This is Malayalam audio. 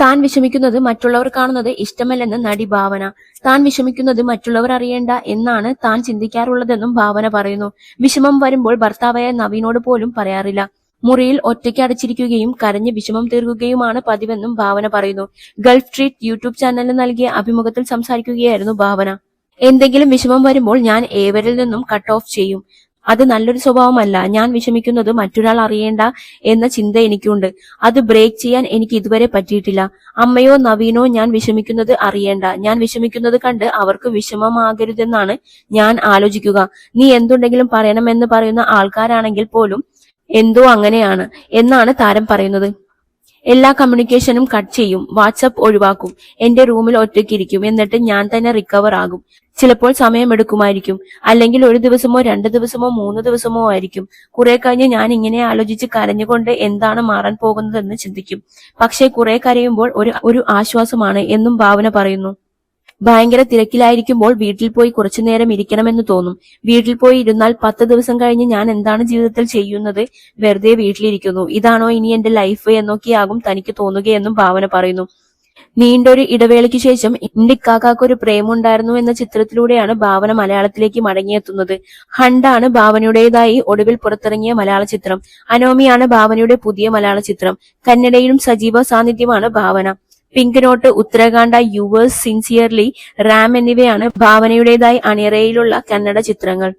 താൻ വിഷമിക്കുന്നത് മറ്റുള്ളവർ കാണുന്നത് ഇഷ്ടമല്ലെന്ന് നടി ഭാവന. താൻ വിഷമിക്കുന്നത് മറ്റുള്ളവർ അറിയേണ്ട എന്നാണ് താൻ ചിന്തിക്കാറുള്ളതെന്നും ഭാവന പറയുന്നു. വിഷമം വരുമ്പോൾ ഭർത്താവായ നവീനോട് പോലും പറയാറില്ല. മുറിയിൽ ഒറ്റയ്ക്ക് അടച്ചിരിക്കുകയും കരഞ്ഞ് വിഷമം തീർക്കുകയുമാണ് പതിവെന്നും ഭാവന പറയുന്നു. ഗൾഫ് ട്രീറ്റ് യൂട്യൂബ് ചാനലിന് നൽകിയ അഭിമുഖത്തിൽ സംസാരിക്കുകയായിരുന്നു ഭാവന. എന്തെങ്കിലും വിഷമം വരുമ്പോൾ ഞാൻ ഏവരിൽ നിന്നും കട്ട് ഓഫ് ചെയ്യും. അത് നല്ലൊരു സ്വഭാവമല്ല. ഞാൻ വിഷമിക്കുന്നത് മറ്റൊരാൾ അറിയേണ്ട എന്ന ചിന്ത എനിക്കുണ്ട്. അത് ബ്രേക്ക് ചെയ്യാൻ എനിക്ക് ഇതുവരെ പറ്റിയിട്ടില്ല. അമ്മയോ നവീനോ ഞാൻ വിഷമിക്കുന്നത് അറിയേണ്ട. ഞാൻ വിഷമിക്കുന്നത് കണ്ട് അവർക്ക് വിഷമമാകരുതെന്നാണ് ഞാൻ ആലോചിക്കുക. നീ എന്തുണ്ടെങ്കിലും പറയണമെന്ന് പറയുന്ന ആൾക്കാരാണെങ്കിൽ പോലും എന്തോ അങ്ങനെയാണ് എന്നാണ് താരം പറയുന്നത്. എല്ലാ കമ്മ്യൂണിക്കേഷനും കട്ട് ചെയ്യും. വാട്സപ്പ് ഒഴിവാക്കും. എന്റെ റൂമിൽ ഒറ്റയ്ക്കിരിക്കും എന്നിട്ട് ഞാൻ തന്നെ റിക്കവർ ആകും. ചിലപ്പോൾ സമയമെടുക്കുമായിരിക്കും അല്ലെങ്കിൽ ഒരു ദിവസമോ രണ്ട് ദിവസമോ മൂന്ന് ദിവസമോ ആയിരിക്കും. കുറെ കഴിഞ്ഞ് ഞാൻ ഇങ്ങനെ ആലോചിച്ച് കരഞ്ഞുകൊണ്ട് എന്താണ് മാറാൻ പോകുന്നതെന്ന് ചിന്തിക്കും. പക്ഷേ കുറെ കരയുമ്പോൾ ഒരു ഒരു ആശ്വാസമാണ് എന്നും ഭാവന പറയുന്നു. ഭയങ്കര തിരക്കിലായിരിക്കുമ്പോൾ വീട്ടിൽ പോയി കുറച്ചു നേരം ഇരിക്കണമെന്ന് തോന്നും. വീട്ടിൽ പോയി ഇരുന്നാൽ പത്ത് ദിവസം കഴിഞ്ഞ് ഞാൻ എന്താണ് ജീവിതത്തിൽ ചെയ്യുന്നത്? വെറുതെ വീട്ടിലിരിക്കുന്നു. ഇതാണോ ഇനി എന്റെ ലൈഫ് എന്നൊക്കെയാകും തനിക്ക് തോന്നുകയെന്നും ഭാവന പറയുന്നു. നീണ്ടൊരു ഇടവേളയ്ക്ക് ശേഷം ഇന്ത്യക്കാക്കാക്ക് ഒരു പ്രേമുണ്ടായിരുന്നു എന്ന ചിത്രത്തിലൂടെയാണ് ഭാവന മലയാളത്തിലേക്ക് മടങ്ങിയെത്തുന്നത്. ഹണ്ടാണ് ഭാവനയുടേതായി ഒടുവിൽ പുറത്തിറങ്ങിയ മലയാള ചിത്രം. അനോമിയാണ് ഭാവനയുടെ പുതിയ മലയാള ചിത്രം. കന്നഡയിലും സജീവ സാന്നിധ്യമാണ് Bhavana. Pink note Uttarakhanda yours sincerely Ram എന്നിവയാണ് ഭാവനയുടേതായി അണിയറയിലുള്ള കന്നഡ ചിത്രങ്ങൾ.